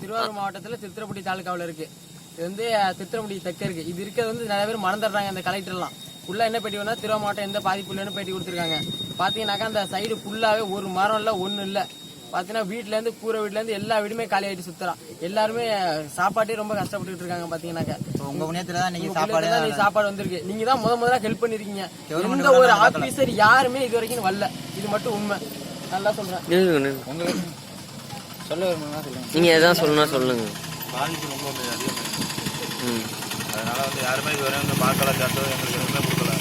திருவாரூர் மாவட்டத்துல திருத்திரப்பட்டி தாலுகாவில் இருக்கு. இது வந்து அஹ், திருத்திரப்பட்டி தெற்க இருக்கு. இது இருக்கிறது வந்து நிறைய பேர் மறந்துடுறாங்க அந்த கலெக்டர்லாம். ஃபுல்லா என்ன பேட்டி வேணா திருவாரூர் மாவட்டம் எந்த பாதிப்பு இல்லைன்னு பேட்டி கொடுத்துருக்காங்க. பாத்தீங்கன்னாக்கா அந்த சைடு ஃபுல்லாவே ஒரு மரம் இல்ல ஒண்ணு இல்ல. பாத்தீங்கன்னா வீட்ல இருந்து கூரை வீட்ல இருந்து எல்லா வீடுமே காலி ஆயிட்டு சுத்தலாம் எல்லாருமே சாப்பாட்டே ரொம்ப கஷ்டப்பட்டுட்டு இருக்காங்க பாத்தீங்கன்னாக்கா. உங்க புண்ணியத்துல தான் உங்க சாப்பாடு தான் சாப்பாடு வந்திருக்கு. நீங்க தான் முத முதல்ல ஹெல்ப் பண்ணிருக்கீங்க. எந்த ஒரு ஆபீசர் யாருமே இது வரைக்கும் வரல. இது மட்டும் உண்மை. நல்லா நில்லுங்க. உங்களுக்கு சொல்ல விரும்புனா சொல்லுங்க. நீங்க எதாவது சொல்லணும்னா சொல்லுங்க. பாதிப்பு ரொம்ப அதிகமாக ம். அதனால வந்து யாருமே இதுவரை வந்து பார்க்கல ஜாத்தோ எங்களுக்கு எதுவுமே கொடுக்கல.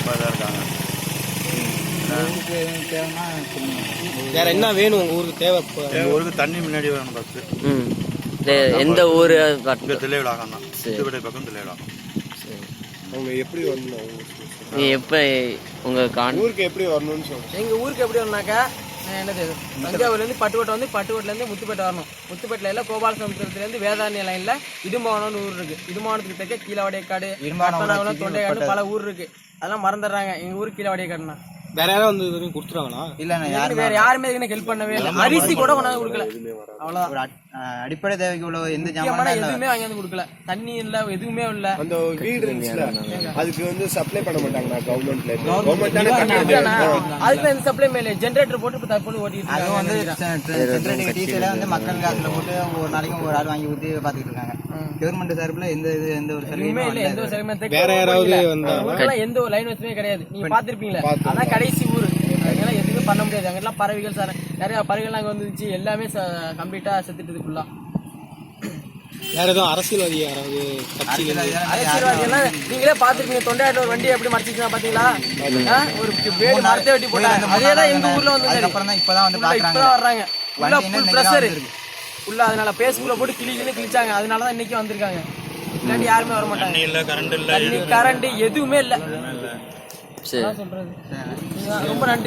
இதாக இருக்காங்க. உங்களுக்கு எதுவும் தேவைன்னா சொல்லுங்க. வேற என்ன வேணும் உங்க ஊருக்கு? தேவை இப்போ எங்கள் ஊருக்கு தண்ணி முன்னாடி வேணும் ஃபஸ்ட்டு ம். இந்த- எந்த ஊர்? இங்கே தில்லைவிழாக்கம் தான். சித்துப்படை பக்கம் தில்லைவிழாக்கம் அவங்க எப்படி வரணும்? அவங்க நீ எப்போ உங்க கான் ஊருக்கு எப்படி வரணும்னு சொல்லுங்க. எங்க ஊருக்கு எப்படி வரணும்னாக்கா அஹ் என்னது தஞ்சாவூர்ல இருந்து பட்டுக்கோட்டை வந்து பட்டுக்கோட்டையில இருந்து முத்துப்பேட்டை வரணும். முத்துப்பேட்டையில இல்ல கோபாலசமுத்திரத்துல இருந்து வேதாரண்ய லைன்ல இடும்பாவனம்னு ஊர் இருக்கு. இடும்பாவனத்துக்கு தெற்க கீழவடையக்காடு தொண்டைக்காடு பல ஊர். இருக்கு. அதெல்லாம் மறந்துடுறாங்க. எங்க ஊர் கீழவடையக்காடுனா வேற யாராவது வந்து இது வரைக்கும் கொடுத்துருவாங்களா? இல்லைண்ணா யாரு வேற யாருமே இதுக்கு ஹெல்ப் பண்ணவே இல்லை. அரிசி கூட கொண்டாந்து கொடுக்கல. அவ்வளவுதான். ஒரு அட்- அஹ் அடிப்படை தேவைக்கு உள்ள எந்த முக்கியமான ஜாமான் எதுவுமே வாங்கி வந்து கொடுக்கல. தண்ணி இல்ல எதுவுமே இல்ல. அந்த வீடு இருந்துச்சுல அதுக்கு வந்து சப்ளை பண்ண மாட்டாங்களா கவர்மெண்ட்ல கவர்மெண்ட் தானே கட்டணும் அதுக்கு இந்த சப்ளை மேல? ஜெனரேட்டர் போட்டு இப்ப தற்போது ஓட்டிட்டு அதுவும் வந்து சென்ட்ரல் டீசல வந்து மக்கள் காசுல போட்டு ஒரு நாளைக்கு ஒரு ஆள் வாங்கி ஊற்றி பார்த்துட்டு இருக்காங்க. கவர்மெண்ட் சார்பில் எந்த இது எந்த ஒரு எதுவுமே சலுகையுமே இல்ல எந்த ஒரு செக்மெண்ட் வேற யாராவது எந்த ஒரு லைன் வச்சுமே கிடையாது. நீங்க பாத்திருப்பீங்களா? அதான் கடைசி ஊர். அதனால எதுவுமே பண்ண முடியாது. அங்கெல்லாம் பறவைகள் சார் நிறைய பறவைகள் அங்க வந்துச்சு எல்லாமே கம்ப்ளீட்டா செத்துட்டு இருக்குள்ள வேற எதுவும் அரசியல்வாதி யாராவது கட்சிகள் அரசியல்வாதி எல்லாம் நீங்களே பாத்துருக்கீங்க தொண்டையாட்டில் ஒரு வண்டி எப்படி மறைச்சிச்சுனா பாத்தீங்களா? ஒரு வேடு மரத்தை வெட்டி போட்டாங்க அதே தான் எங்க ஊர்ல வந்து அதுக்கப்புறம் தான் இப்பதான் வந்து பாக்குறாங்க. இப்பதான் வர்றாங்க. உள்ள ஃபுல் ப்ரெஷர். உள்ள அதனால பேஸ்புக்ல போட்டு கிளி கிளி கிழிச்சாங்க. அதனால தான் இன்னைக்கு வந்திருக்காங்க. இல்லாட்டி யாருமே வர மாட்டாங்க கரண்ட் இல்லை கரண்ட் எதுவுமே இல்ல. சரி. ரொம்ப நன்றி.